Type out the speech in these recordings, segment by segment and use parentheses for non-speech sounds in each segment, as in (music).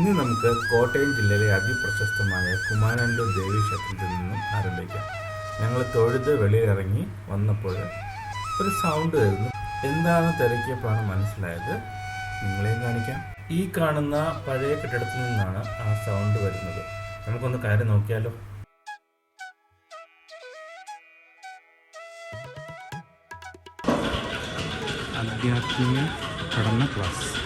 ഇനി നമുക്ക് കോട്ടയം ജില്ലയിലെ അതിപ്രശസ്തമായ കുമാരനല്ലൂർ ദേവി ക്ഷേത്രത്തിൽ നിന്നും ആരംഭിക്കാം. ഞങ്ങൾ തൊഴുത് വെളിയിലിറങ്ങി വന്നപ്പോൾ ഒരു സൗണ്ട് വരുന്നു. എന്താണ് തിരക്കിയപ്പോഴാണ് മനസ്സിലായത്? നിങ്ങളെയും കാണിക്കാം. ഈ കാണുന്ന പഴയ കെട്ടിടത്തിൽ നിന്നാണ് ആ സൗണ്ട് വരുന്നത്. നമുക്കൊന്ന് കയറി നോക്കിയാലോ? ആധ്യാത്മിക പഠന ക്ലാസ്.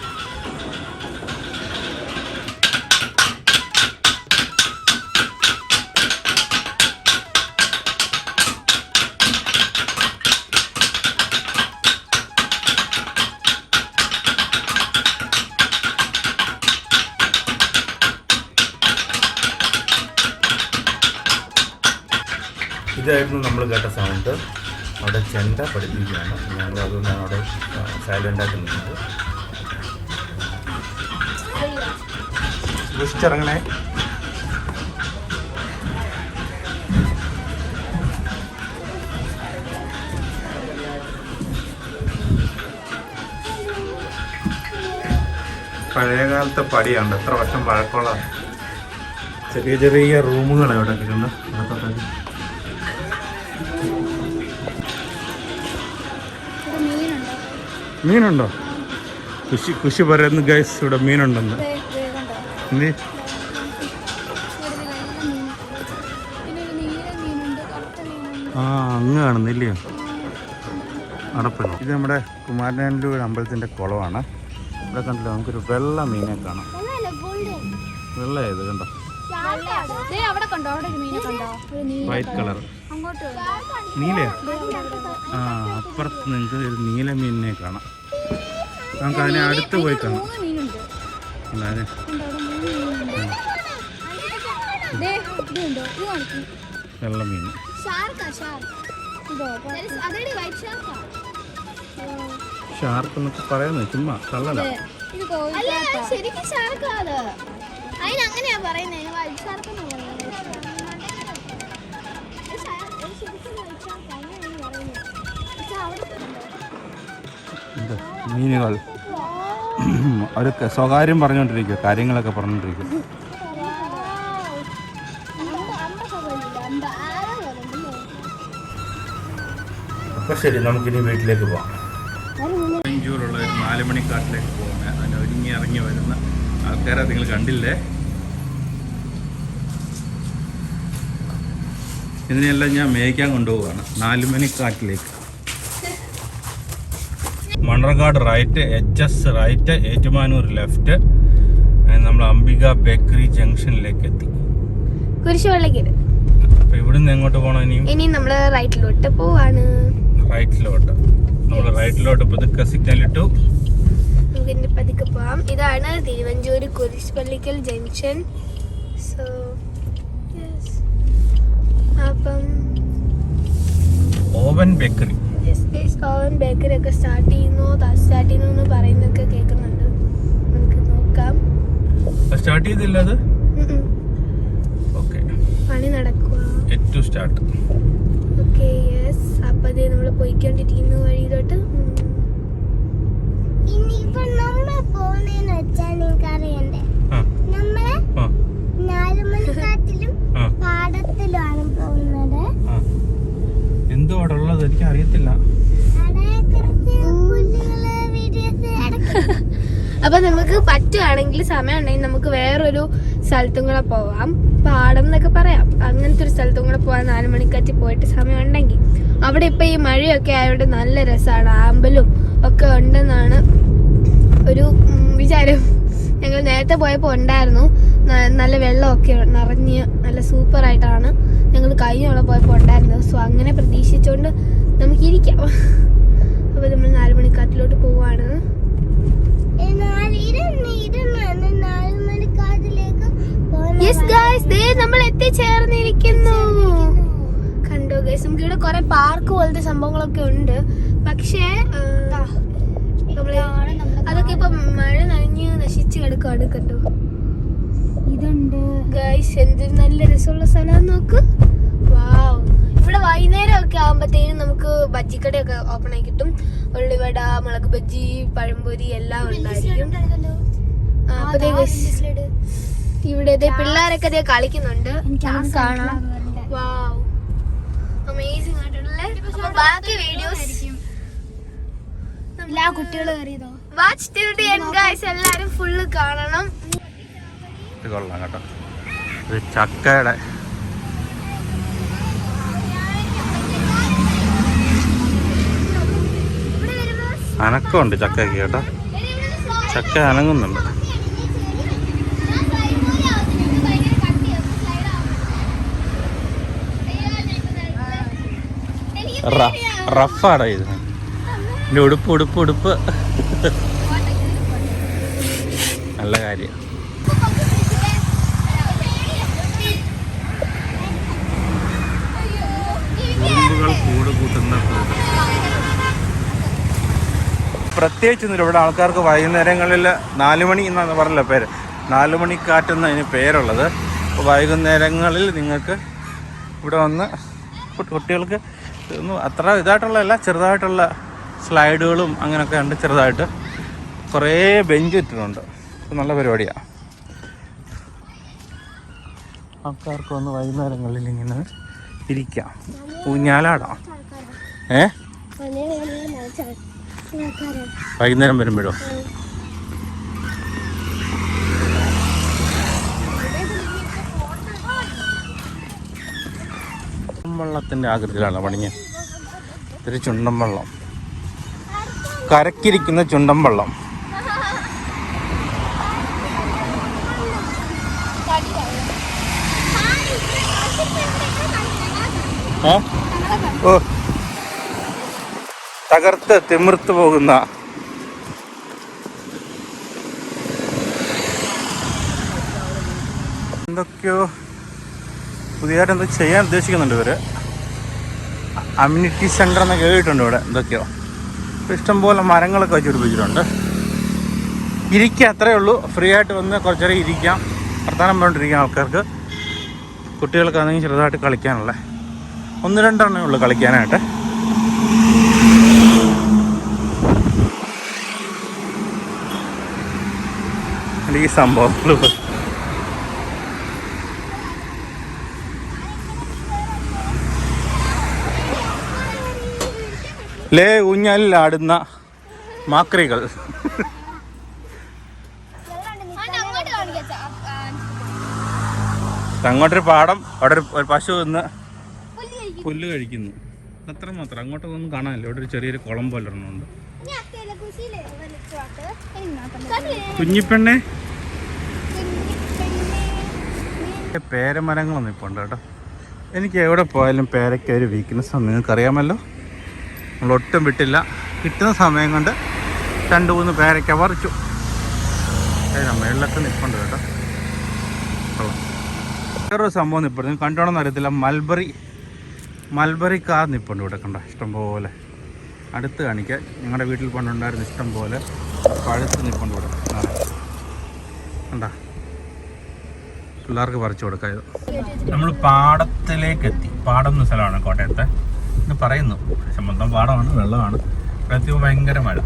ഇതായിരുന്നു നമ്മൾ കേട്ട സൗണ്ട് അവിടെ ചെണ്ട പഠിപ്പിക്കുകയാണ്. ഞങ്ങൾ അതുകൊണ്ടാണ് അവിടെ സൈലന്റ് ആയിട്ട് നിന്നത്. ഇറങ്ങണേ പഴയകാലത്തെ പടിയാണ്. എത്ര വർഷം പഴക്കമുള്ള ചെറിയ ചെറിയ റൂമുകളാണ് ഇവിടെ കിട്ടുന്നത് അതൊക്കെ മീനുണ്ടോ? കൃഷി കൃഷി പറയുന്നു ഗൈസ് ഇവിടെ മീനുണ്ടെന്ന്. എന്ത് ആ അങ്ങ് കാണുന്നില്ലയോ അടപ്പുന്നു ഇത് നമ്മുടെ കുമാരനല്ലൂർ അമ്പലത്തിന്റെ കുളമാണ്. ഇവിടെ കണ്ടില്ല നമുക്കൊരു വെള്ള മീനെ കാണാം. വെള്ള ഇത് കണ്ടോ? വൈറ്റ് കളർ നീലയോ? ആ അപ്പുറത്ത് നിങ്ങൾക്ക് ഒരു നീല മീനിനെ കാണാം. നമുക്ക് അതിനെ അടുത്ത് പോയി കാണാം. അല്ലാതെ വെള്ള മീൻ. ഷാർക്കാ എന്നൊക്കെ പറയുന്നത് ചുമ്മാ കള്ളല ശരിക്കും ഷാർക്കാ അത്. അതിന് അങ്ങനെയാ പറയുന്നത് വൈറ്റ് ഷാർക്ക് എന്നാ പറയുന്നത്. മീനുകൾ. ഒരു ക- സ്വകാര്യം പറഞ്ഞുകൊണ്ടിരിക്കുക കാര്യങ്ങളൊക്കെ പറഞ്ഞുകൊണ്ടിരിക്കുക അപ്പോൾ ശരി നമുക്കിനി വീട്ടിലേക്ക് പോവാം. അഞ്ചൂറുള്ള ഒരു നാല് മണിക്കാട്ടിലേക്ക് പോകുന്നത് അതിന് ഒരുങ്ങി ഇറങ്ങി വരുന്ന ആൾക്കാരെ നിങ്ങൾ കണ്ടില്ലേ? ഇതിനെല്ലാം ഞാൻ മേയ്ക്കാൻ കൊണ്ടുപോവാണ് നാല് മണിക്കാട്ടിലേക്ക് Manarcad right H S right Ettumanoor left നമ്മൾ അംബിക ബേക്കറി ജംഗ്ഷനിലേക്ക് എത്തി. കുരിശുവെള്ളക്കിട് അപ്പോൾ ഇവിടുന്ന് എങ്ങോട്ട് പോകണം ഇനിയും? ഇനി നമ്മൾ റൈറ്റിലോട്ട് പോവാണ്. റൈറ്റിലോട്ട്. നമ്മൾ റൈറ്റിലോട്ട് പുതുക്കെ സിഗ്നൽ ഇട്ടു. നമുക്ക് ഇനി പതുക്കെ പോവാം. ഇതാണ് തിരുവഞ്ചൂര് കുരിശുപള്ളിക്കൽ ജംഗ്ഷൻ. സോ അപ്പം ഓവൻ ബേക്കറി. ഓവൻ ബേക്കറി ഒക്കെ സ്റ്റാർട്ട് ചെയ്യുന്നു. സ്റ്റാർട്ട് ചെയ്യുന്നു എന്ന് പറയുന്നൊക്കെ കേൾക്കുന്നുണ്ട്. നമുക്ക് നോക്കാം. സ്റ്റാർട്ട് ചെയ്തില്ല അത്? പണി നടക്കുക ഓക്കെ യെസ് അപ്പൊ അതേ നമ്മൾ പോയിക്കൊണ്ടിരിക്കുന്ന വഴിയിലോട്ട്. ഇനിയിപ്പോ നമ്മൾ പോകുന്നതെന്ന് വെച്ചാൽ നിങ്ങൾക്ക് അറിയണ്ടേ ആ നമ്മൾ ആ നാലുമണിക്കാട്ടിലും ആ പാടത്തിലുമാണ് പോകുന്നത് ആ എന്തോ അവിടെ ഉള്ളത് എനിക്ക് അറിയത്തില്ല. അവിടെ (laughs) അപ്പൊ നമുക്ക് പറ്റുകയാണെങ്കിൽ സമയം ഉണ്ടെങ്കിൽ നമുക്ക് വേറൊരു സ്ഥലത്തും കൂടെ പോവാം. പാടം എന്നൊക്കെ പറയാം. അങ്ങനത്തെ ഒരു സ്ഥലത്തും കൂടെ പോവാൻ നാല് മണിക്കാറ്റി പോയിട്ട് സമയം ഉണ്ടെങ്കിൽ അവിടെ ഇപ്പൊ ഈ മഴയൊക്കെ ആയതുകൊണ്ട് നല്ല രസമാണ് ആമ്പലും ഒക്കെ ഉണ്ടെന്നാണ് ഒരു വിചാരം. ഞങ്ങൾ നേരത്തെ പോയപ്പോൾ ഉണ്ടായിരുന്നു. നല്ല വെള്ളമൊക്കെ നിറഞ്ഞ് നല്ല സൂപ്പറായിട്ടാണ് ഞങ്ങൾ കഴിഞ്ഞുള്ള പോയപ്പോൾ ഉണ്ടായിരുന്നത്. സോ അങ്ങനെ പ്രതീക്ഷിച്ചുകൊണ്ട് നമുക്കിരിക്കാം അപ്പോൾ നമ്മൾ നാല് മണിക്കാറ്റിലോട്ട് പോവാണ്. യെസ് ഗൈസ് ദേ നമ്മൾ എത്തിച്ചേർന്നിരിക്കുന്നു. കണ്ടോ ഗൈസ് നമുക്ക് ഇവിടെ കുറെ പാർക്ക് പോലത്തെ സംഭവങ്ങളൊക്കെ ഉണ്ട്. പക്ഷേ അതൊക്കെ ഇപ്പൊ മഴ നനഞ്ഞ് നശിച്ചു കിടക്കുകയാണ് കണ്ടോ. ഇതുണ്ട്. ഗൈസ് എന്തൊരു നല്ല രസമുള്ള സ്ഥലം നോക്ക്. ഇവിടെ വൈകുന്നേരം ഒക്കെ ആകുമ്പോഴത്തേനും നമുക്ക് ബജ്ജിക്കടയൊക്കെ ഓപ്പൺ ആയി കിട്ടും. ഉള്ളിവട മുളക് ബജ്ജി പഴംപൊരി എല്ലാം ഉണ്ടായിരിക്കും. ഇവിടെ പിള്ളേരൊക്കെ ദേ കളിക്കുന്നുണ്ട്. കാണാം. വാവ് അമേസിംഗ് ആയിട്ടുള്ള ബാക്കി വീഡിയോസ് എല്ലാ കുട്ടികളും കയറിയതോ? Watch till the end guys എല്ലാരും ഫുള്ള് കാണണം. ഇത് കൊള്ളാം കേട്ടോ. ഇത് ചക്കയുടെ അനക്കമുണ്ട് ചക്കയ്ക്ക് കേട്ടോ. ചക്ക അനങ്ങുന്നുണ്ട്. റഫാടാ ഇത്. എന്റെ ഉടുപ്പ് ഉടുപ്പ് ഉടുപ്പ്. നല്ല കാര്യം. കൂട് കൂട്ടുന്ന കൂട് പ്രത്യേകിച്ചൊന്നുമില്ല ഇവിടെ ആൾക്കാർക്ക് വൈകുന്നേരങ്ങളിൽ നാല് മണി എന്നാണ് പറഞ്ഞല്ലോ പേര്. നാല് മണിക്കാറ്റെന്ന് അതിന് പേരുള്ളത്. വൈകുന്നേരങ്ങളിൽ നിങ്ങൾക്ക് ഇവിടെ വന്ന് കുട്ടികൾക്ക് ഒന്നും അത്ര ഇതായിട്ടുള്ളതല്ല ചെറുതായിട്ടുള്ള സ്ലൈഡുകളും അങ്ങനെയൊക്കെ ഉണ്ട് ചെറുതായിട്ട്. കുറേ ബെഞ്ച് ഇട്ടിട്ടുണ്ട്. നല്ല പരിപാടിയാണ് ആൾക്കാർക്ക് വന്ന് വൈകുന്നേരങ്ങളിൽ ഇങ്ങനെ ഇരിക്കാം. ഊഞ്ഞാലാടാം. ഏ? വൈകുന്നേരം വരുമ്പോഴോ വെള്ളത്തിന്റെ ആകൃതിയിലാണ് പണിഞ്ഞ്. ഇതൊരു ചുണ്ടൻ വെള്ളം കരക്കിരിക്കുന്ന ചുണ്ടൻ വെള്ളം ഏ? തകർത്ത് തിമിർത്ത് പോകുന്ന എന്തൊക്കെയോ പുതിയതായിട്ട് എന്തോ ചെയ്യാൻ ഉദ്ദേശിക്കുന്നുണ്ട് ഇവർ. അമ്യൂണിറ്റി സെന്റർ എന്നൊക്കെ കേട്ടിട്ടുണ്ട് ഇവിടെ എന്തൊക്കെയോ. ഇഷ്ടംപോലെ മരങ്ങളൊക്കെ വെച്ച് പിടിപ്പിച്ചിട്ടുണ്ട്. ഇരിക്കുക അത്രേ ഉള്ളൂ. ഫ്രീ ആയിട്ട് വന്ന് കുറച്ചേരം ഇരിക്കാം. വർത്തമാനം പറഞ്ഞുകൊണ്ടിരിക്കാം ആൾക്കാർക്ക്. കുട്ടികൾക്കാണെങ്കിൽ ചെറുതായിട്ട് കളിക്കാനുള്ള ഒന്ന് രണ്ടെണ്ണേ ഉള്ളൂ കളിക്കാനായിട്ട്. ഈ സംഭവങ്ങൾ ലേ ഊഞ്ഞാലിലാടുന്ന മാക്രികൾ. അങ്ങോട്ടൊരു പാടം അവിടെ ഒരു പശു നിന്ന് പുല്ല് കഴിക്കുന്നു. അത്ര മാത്രം അങ്ങോട്ടൊന്നും കാണാനില്ല. ഇവിടെ ഒരു ചെറിയൊരു കുളം പോലെ ഒരെണ്ണമുണ്ട് കുഞ്ഞിപ്പെണ്ണെ. പേരമരങ്ങളൊന്നും ഇപ്പോൾ ഉണ്ട് കേട്ടോ. എനിക്ക് എവിടെ പോയാലും പേരയ്ക്ക് ഒരു വീക്ക്നെസ് ആണ് അറിയാമല്ലോ നമ്മൾ ഒട്ടും വിട്ടില്ല. കിട്ടുന്ന സമയം കൊണ്ട് രണ്ട് മൂന്ന് പേരയ്ക്ക പറിച്ചു. മേളിലൊക്കെ നിൽപ്പുണ്ട് കേട്ടോ. കൊള്ളാം. വേറൊരു സംഭവം നിൽപ്പുണ്ട് കണ്ടോണം കണ്ടോണമെന്ന് അറിയത്തില്ല. മൽബറി. മൽബറി കാർ നിൽപ്പുണ്ട് ഇവിടെ കണ്ട? ഇഷ്ടംപോലെ. അടുത്ത് കാണിക്കാൻ ഞങ്ങളുടെ വീട്ടിൽ പണ്ടുണ്ടായിരുന്ന ഇഷ്ടം പോലെ പഴുത്ത് നിൽപ്പുണ്ട് ഇവിടെ. കണ്ടാ? പിള്ളേർക്ക് പറിച്ചു കൊടുക്കാം നമ്മൾ പാടത്തിലേക്ക് എത്തി. പാടം എന്ന സ്ഥലമാണ് കോട്ടയത്തെ. എന്ന് പറയുന്നു. പക്ഷെ മൊത്തം പാടമാണ് വെള്ളമാണ്. പ്രത്യേക ഭയങ്കര മഴ.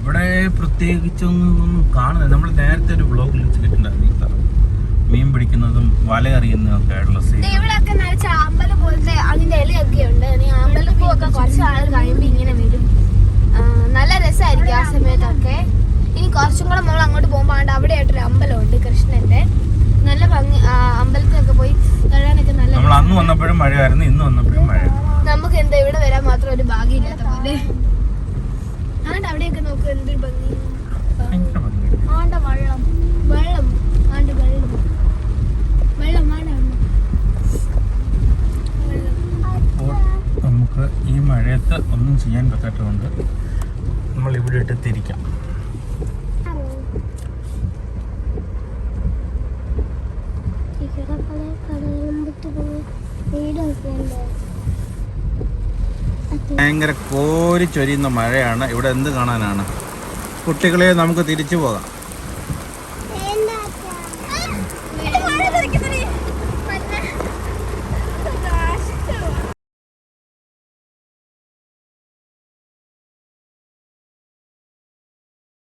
ഇവിടെ പ്രത്യേകിച്ചൊന്നും കാണുന്നില്ല. നമ്മൾ നേരത്തെ ഒരു ബ്ലോഗിൽ വെച്ചിട്ടുണ്ടായിരുന്നു ഈ സ്ഥലം. മീൻ പിടിക്കുന്നതും വല എറിയുന്നതും ഒക്കെ ആയിട്ടുള്ള സീൻ ഇവിടെയൊക്കെ നിറച്ച അമ്പലം പോലത്തെ അതിന്റെ ഇലയൊക്കെ ഉണ്ട്. നീ അമ്പലപ്പൂവൊക്കെ കുറച്ച് നാൾ കഴിയുമ്പോ ഇങ്ങനെ വരും. നല്ല രസമായിരിക്കും ആ സമയത്തൊക്കെ. ഇനി കുറച്ചും കൂടെ നമ്മൾ അങ്ങോട്ട് പോകുമ്പോൾ ആണ്ട് അവിടെ ആയിട്ടൊരു അമ്പലമുണ്ട് കൃഷ്ണന്റെ. നല്ല ഭംഗി അമ്പലത്തിലൊക്കെ പോയി തൊഴാനൊക്കെ നല്ല നമ്മൾ അന്ന് വന്നപ്പോഴും മഴയായിരുന്നു ഇന്ന് വന്നപ്പോഴും മഴ. നമുക്ക് എന്താ ഇവിടെ വരാൻ മാത്രം ഒരു ഭാഗ്യമില്ലാത്ത പോലെ. ആണ്ട് അവിടെയൊക്കെ നോക്കുക എന്തൊരു ഭംഗി. ആണ്ട വെള്ളം. വെള്ളം ആണ്ട് വെള്ളം വെള്ളം ആണ്ട അപ്പോൾ നമുക്ക് ഈ മഴയത്ത് ഒന്നും ചെയ്യാൻ പറ്റാത്തതുകൊണ്ട് നമ്മൾ ഇവിടെ ഇട്ട് തിരിക്കാം ഭയങ്കര കോരി ചൊരിയുന്ന മഴയാണ്. ഇവിടെ എന്ത് കാണാനാണ്? കുട്ടികളെ നമുക്ക് തിരിച്ചു പോകാം.